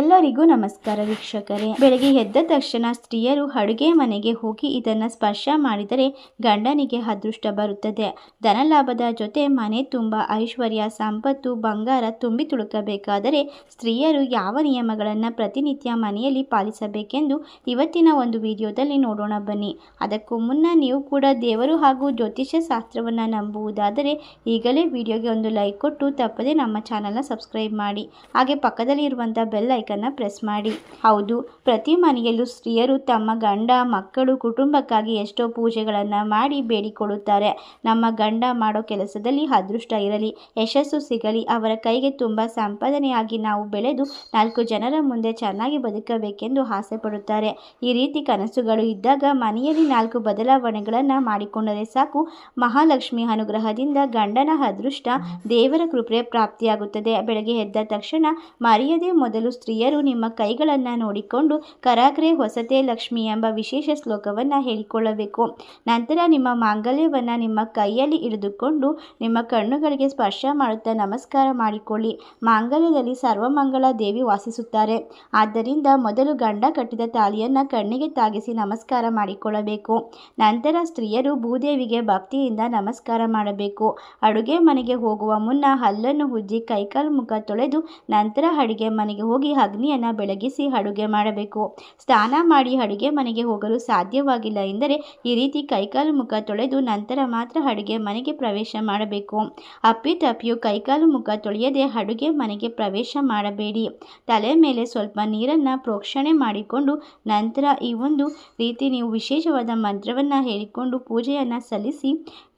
ಎಲ್ಲರಿಗೂ ನಮಸ್ಕಾರ ವೀಕ್ಷಕರೇ. ಬೆಳಗ್ಗೆ ಎದ್ದ ತಕ್ಷಣ ಸ್ತ್ರೀಯರು ಅಡುಗೆ ಮನೆಗೆ ಹೋಗಿ ಇದನ್ನು ಸ್ಪರ್ಶ ಮಾಡಿದರೆ ಗಂಡನಿಗೆ ಅದೃಷ್ಟ ಬರುತ್ತದೆ. ಧನಲಾಭದ ಜೊತೆ ಮನೆ ತುಂಬ ಐಶ್ವರ್ಯ, ಸಂಪತ್ತು, ಬಂಗಾರ ತುಂಬಿ ತುಳುಕಬೇಕಾದರೆ ಸ್ತ್ರೀಯರು ಯಾವ ನಿಯಮಗಳನ್ನು ಪ್ರತಿನಿತ್ಯ ಮನೆಯಲ್ಲಿ ಪಾಲಿಸಬೇಕೆಂದು ಇವತ್ತಿನ ಒಂದು ವಿಡಿಯೋದಲ್ಲಿ ನೋಡೋಣ ಬನ್ನಿ. ಅದಕ್ಕೂ ಮುನ್ನ ನೀವು ಕೂಡ ದೇವರು ಹಾಗೂ ಜ್ಯೋತಿಷ್ಯ ಶಾಸ್ತ್ರವನ್ನು ನಂಬುವುದಾದರೆ ಈಗಲೇ ವಿಡಿಯೋಗೆ ಒಂದು ಲೈಕ್ ಕೊಟ್ಟು ತಪ್ಪದೆ ನಮ್ಮ ಚಾನಲ್ನ ಸಬ್ಸ್ಕ್ರೈಬ್ ಮಾಡಿ. ಹಾಗೆ ಪಕ್ಕದಲ್ಲಿ ಇರುವಂಥ ಬೆಲ್ ಐಕನ್ನ ಪ್ರೆಸ್ ಮಾಡಿ. ಹೌದು, ಪ್ರತಿ ಮನೆಯಲ್ಲೂ ಸ್ತ್ರೀಯರು ತಮ್ಮ ಗಂಡ, ಮಕ್ಕಳು ಕುಟುಂಬಕ್ಕಾಗಿ ಎಷ್ಟೋ ಪೂಜೆಗಳನ್ನು ಮಾಡಿ ಬೇಡಿಕೊಳ್ಳುತ್ತಾರೆ ನಮ್ಮ ಗಂಡ ಮಾಡೋ ಕೆಲಸದಲ್ಲಿ ಅದೃಷ್ಟ ಇರಲಿ, ಯಶಸ್ಸು ಸಿಗಲಿ, ಅವರ ಕೈಗೆ ತುಂಬ ಸಂಪಾದನೆಯಾಗಿ ನಾವು ಬೆಳೆದು ನಾಲ್ಕು ಜನರ ಮುಂದೆ ಚೆನ್ನಾಗಿ ಬದುಕಬೇಕೆಂದು ಆಸೆ ಪಡುತ್ತಾರೆ. ಈ ರೀತಿ ಕನಸುಗಳು ಇದ್ದಾಗ ಮನೆಯಲ್ಲಿ ನಾಲ್ಕು ಬದಲಾವಣೆಗಳನ್ನು ಮಾಡಿಕೊಂಡರೆ ಸಾಕು. ಮಹಾಲಕ್ಷ್ಮಿ ಅನುಗ್ರಹದಿಂದ ಗಂಡನ ಅದೃಷ್ಟ ದೇವರ ಕೃಪೆ ಪ್ರಾಪ್ತಿಯಾಗುತ್ತದೆ. ಬೆಳಗ್ಗೆ ಎದ್ದ ತಕ್ಷಣ ಮರೆಯದೇ ಮೊದಲು ಸ್ತ್ರೀಯರು ನಿಮ್ಮ ಕೈಗಳನ್ನು ನೋಡಿಕೊಂಡು ಕರಾಗ್ರೆ ಹೊಸತೆ ಲಕ್ಷ್ಮಿ ಎಂಬ ವಿಶೇಷ ಶ್ಲೋಕವನ್ನು ಹೇಳಿಕೊಳ್ಳಬೇಕು. ನಂತರ ನಿಮ್ಮ ಮಾಂಗಲ್ಯವನ್ನು ನಿಮ್ಮ ಕೈಯಲ್ಲಿ ಹಿಡಿದುಕೊಂಡು ನಿಮ್ಮ ಕಣ್ಣುಗಳಿಗೆ ಸ್ಪರ್ಶ ಮಾಡುತ್ತಾ ನಮಸ್ಕಾರ ಮಾಡಿಕೊಳ್ಳಿ. ಮಾಂಗಲ್ಯದಲ್ಲಿ ಸರ್ವಮಂಗಳ ದೇವಿ ವಾಸಿಸುತ್ತಾರೆ. ಆದ್ದರಿಂದ ಮೊದಲು ಗಂಡ ಕಟ್ಟಿದ ತಾಳಿಯನ್ನು ಕಣ್ಣಿಗೆ ತಾಗಿಸಿ ನಮಸ್ಕಾರ ಮಾಡಿಕೊಳ್ಳಬೇಕು. ನಂತರ ಸ್ತ್ರೀಯರು ಭೂದೇವಿಗೆ ಭಕ್ತಿಯಿಂದ ನಮಸ್ಕಾರ ಮಾಡಬೇಕು. ಅಡುಗೆ ಮನೆಗೆ ಹೋಗುವ ಮುನ್ನ ಹಲ್ಲನ್ನು ಉಜ್ಜಿ ಕೈಕಾಲು ಮುಖ ತೊಳೆದು ನಂತರ ಅಡುಗೆ ಮನೆಗೆ ಹೋಗಿ ಅಗ್ನಿಯನ್ನು ಬೆಳಗಿಸಿ ಅಡುಗೆ ಮಾಡಬೇಕು. ಸ್ನಾನ ಮಾಡಿ ಅಡುಗೆ ಮನೆಗೆ ಹೋಗಲು ಸಾಧ್ಯವಾಗಿಲ್ಲ ಎಂದರೆ ಈ ರೀತಿ ಕೈಕಾಲು ಮುಖ ತೊಳೆದು ನಂತರ ಮಾತ್ರ ಅಡುಗೆ ಮನೆಗೆ ಪ್ರವೇಶ ಮಾಡಬೇಕು. ಅಪ್ಪಿತಪ್ಪಿಯು ಕೈಕಾಲು ಮುಖ ತೊಳೆಯದೆ ಅಡುಗೆ ಮನೆಗೆ ಪ್ರವೇಶ ಮಾಡಬೇಡಿ. ತಲೆ ಮೇಲೆ ಸ್ವಲ್ಪ ನೀರನ್ನು ಪ್ರೋಕ್ಷಣೆ ಮಾಡಿಕೊಂಡು ನಂತರ ಈ ಒಂದು ರೀತಿ ನೀವು ವಿಶೇಷವಾದ ಮಂತ್ರವನ್ನು ಹೇಳಿಕೊಂಡು ಪೂಜೆಯನ್ನು ಸಲ್ಲಿಸಿ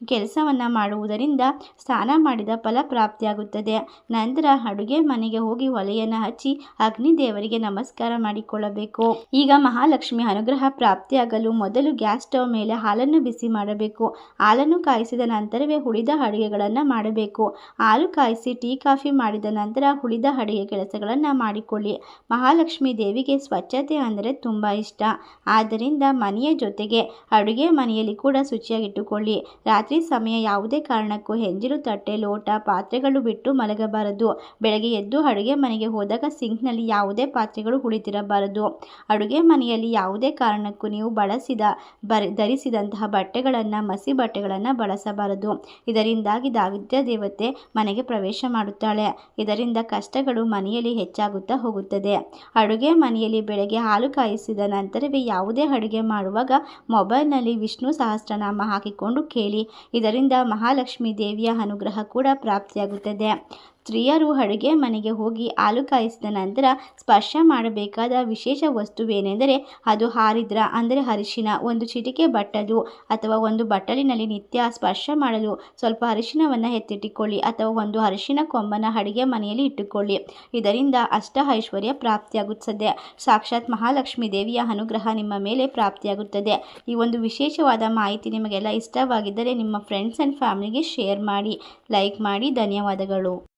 ಕೆಲಸವನ್ನು ಮಾಡುವುದರಿಂದ ಸ್ನಾನ ಮಾಡಿದ ಫಲ ಪ್ರಾಪ್ತಿಯಾಗುತ್ತದೆ. ನಂತರ ಅಡುಗೆ ಮನೆಗೆ ಹೋಗಿ ಒಲೆಯನ್ನು ಹಚ್ಚಿ ಅಗ್ನಿ ದೇವರಿಗೆ ನಮಸ್ಕಾರ ಮಾಡಿಕೊಳ್ಳಬೇಕು. ಈಗ ಮಹಾಲಕ್ಷ್ಮಿ ಅನುಗ್ರಹ ಪ್ರಾಪ್ತಿಯಾಗಲು ಮೊದಲು ಗ್ಯಾಸ್ ಸ್ಟವ್ ಮೇಲೆ ಹಾಲನ್ನು ಬಿಸಿ ಮಾಡಬೇಕು. ಹಾಲನ್ನು ಕಾಯಿಸಿದ ನಂತರವೇ ಉಳಿದ ಅಡುಗೆಗಳನ್ನು ಮಾಡಬೇಕು. ಹಾಲು ಕಾಯಿಸಿ ಟೀ, ಕಾಫಿ ಮಾಡಿದ ನಂತರ ಉಳಿದ ಅಡುಗೆ ಕೆಲಸಗಳನ್ನು ಮಾಡಿಕೊಳ್ಳಿ. ಮಹಾಲಕ್ಷ್ಮಿ ದೇವಿಗೆ ಸ್ವಚ್ಛತೆ ಅಂದರೆ ತುಂಬ ಇಷ್ಟ. ಆದ್ದರಿಂದ ಮನೆಯ ಜೊತೆಗೆ ಅಡುಗೆ ಮನೆಯಲ್ಲಿ ಕೂಡ ಶುಚಿಯಾಗಿಟ್ಟುಕೊಳ್ಳಿ. ರಾತ್ರಿ ಸಮಯ ಯಾವುದೇ ಕಾರಣಕ್ಕೂ ಹೆಂಜಿಲು ತಟ್ಟೆ, ಲೋಟ, ಪಾತ್ರೆಗಳು ಬಿಟ್ಟು ಮಲಗಬಾರದು. ಬೆಳಗ್ಗೆ ಎದ್ದು ಅಡುಗೆ ಮನೆಗೆ ಹೋದಾಗ ಸಿಂಕ್ನಲ್ಲಿ ಯಾವುದೇ ಪಾತ್ರೆಗಳು ಉಳಿದಿರಬಾರದು. ಅಡುಗೆ ಮನೆಯಲ್ಲಿ ಯಾವುದೇ ಕಾರಣಕ್ಕೂ ನೀವು ಬಳಸಿದ, ಬರಿ, ಧರಿಸಿದಂತಹ ಬಟ್ಟೆಗಳನ್ನು, ಮಸಿ ಬಟ್ಟೆಗಳನ್ನು ಬಳಸಬಾರದು. ಇದರಿಂದಾಗಿ ದಾವಿದ್ಯ ದೇವತೆ ಮನೆಗೆ ಪ್ರವೇಶ ಮಾಡುತ್ತಾಳೆ. ಇದರಿಂದ ಕಷ್ಟಗಳು ಮನೆಯಲ್ಲಿ ಹೆಚ್ಚಾಗುತ್ತಾ ಹೋಗುತ್ತದೆ. ಅಡುಗೆ ಮನೆಯಲ್ಲಿ ಬೆಳಗ್ಗೆ ಹಾಲು ಕಾಯಿಸಿದ ನಂತರವೇ ಯಾವುದೇ ಅಡುಗೆ ಮಾಡುವಾಗ ಮೊಬೈಲ್ನಲ್ಲಿ ವಿಷ್ಣು ಸಹಸ್ರನಾಮ ಹಾಕಿಕೊಂಡು ಕೇಳಿ. ಇದರಿಂದ ಮಹಾಲಕ್ಷ್ಮಿ ದೇವಿಯ ಅನುಗ್ರಹ ಕೂಡ ಪ್ರಾಪ್ತಿಯಾಗುತ್ತದೆ. ಸ್ತ್ರೀಯರು ಅಡುಗೆ ಮನೆಗೆ ಹೋಗಿ ಹಾಲು ಕಾಯಿಸಿದ ನಂತರ ಸ್ಪರ್ಶ ಮಾಡಬೇಕಾದ ವಿಶೇಷ ವಸ್ತುವೇನೆಂದರೆ ಅದು ಹಾರಿದ್ರ, ಅಂದರೆ ಅರಿಶಿನ, ಒಂದು ಚಿಟಿಕೆ ಬಟ್ಟಲು ಅಥವಾ ಒಂದು ಬಟ್ಟಲಿನಲ್ಲಿ ನಿತ್ಯ ಸ್ಪರ್ಶ ಮಾಡಲು. ಸ್ವಲ್ಪ ಅರಿಶಿನವನ್ನು ಎತ್ತಿಟ್ಟುಕೊಳ್ಳಿ ಅಥವಾ ಒಂದು ಅರಿಶಿನ ಕೊಂಬನ ಅಡುಗೆ ಮನೆಯಲ್ಲಿ ಇಟ್ಟುಕೊಳ್ಳಿ. ಇದರಿಂದ ಅಷ್ಟ ಐಶ್ವರ್ಯ ಪ್ರಾಪ್ತಿಯಾಗುತ್ತದೆ. ಸಾಕ್ಷಾತ್ ಮಹಾಲಕ್ಷ್ಮಿ ದೇವಿಯ ಅನುಗ್ರಹ ನಿಮ್ಮ ಮೇಲೆ ಪ್ರಾಪ್ತಿಯಾಗುತ್ತದೆ. ಈ ಒಂದು ವಿಶೇಷವಾದ ಮಾಹಿತಿ ನಿಮಗೆಲ್ಲ ಇಷ್ಟವಾಗಿದ್ದರೆ ನಿಮ್ಮ ಫ್ರೆಂಡ್ಸ್ ಆ್ಯಂಡ್ ಫ್ಯಾಮಿಲಿಗೆ ಶೇರ್ ಮಾಡಿ ಲೈಕ್ ಮಾಡಿ. ಧನ್ಯವಾದಗಳು.